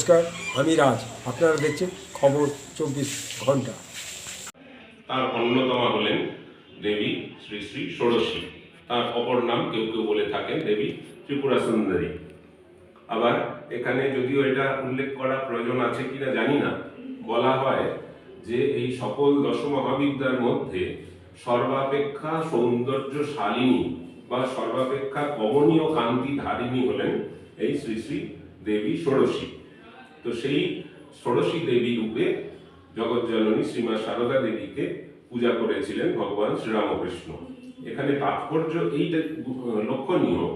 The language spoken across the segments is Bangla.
নমস্কার, আমি রাজ। আপনারা দেখছেন খবর চব্বিশ ঘণ্টা। তার অন্যতমা হলেন দেবী শ্রী শ্রী ষোড়শী। তার অপর নাম কেউ কেউ বলে থাকেন দেবী ত্রিপুরা সুন্দরী। আবার এখানে যদিও এটা উল্লেখ করা প্রয়োজন আছে কিনা জানি না, বলা হয় যে এই সকল দশ মহাবিদ্যার মধ্যে সর্বাপেক্ষা সৌন্দর্যশালিনী বা সর্বাপেক্ষা কমনীয় কান্তি ধারিণী হলেন এই শ্রী শ্রী দেবী ষোড়শী। তো সেই ষোড়শী দেবী রূপে জগৎজননী শ্রীমা সারদা দেবীকে পূজা করেছিলেন ভগবান শ্রীরামকৃষ্ণ। এখানে তাৎপর্য এইটা লক্ষণীয়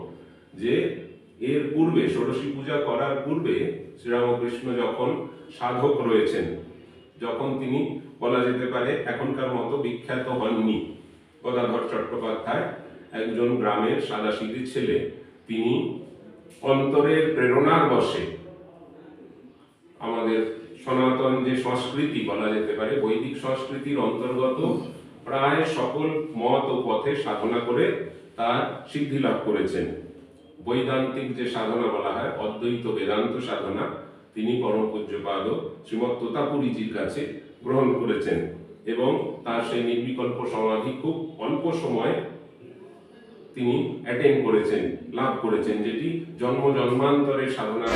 যে এর পূর্বে, ষোড়শী পূজা করার পূর্বে শ্রীরামকৃষ্ণ যখন সাধক রয়েছেন, যখন তিনি বলা যেতে পারে এখনকার মতো বিখ্যাত হননি। গদাধর চট্টোপাধ্যায় একজন গ্রামের সাদাসিধি ছেলে। তিনি অন্তরের প্রেরণার বসে আমাদের সনাতন যে সংস্কৃতি বলা যেতে পারে, বৈদিক সংস্কৃতির অন্তর্গত প্রায় সকল মত ও পথে সাধনা করে তার সিদ্ধি লাভ করেছেন। বৈদান্তিক যে সাধনা বলা হয়, অদ্বৈত বেদান্ত সাধনা, তিনি পরম পূজ্যপাদ শ্রীমৎ তোতাপুরীজির কাছে গ্রহণ করেছেন এবং তার সেই নির্বিকল্প সমাধি খুব অল্প সময় তিনি অ্যাটেন্ড করেছেন, লাভ করেছেন, যেটি জন্ম জন্মান্তরের সাধনা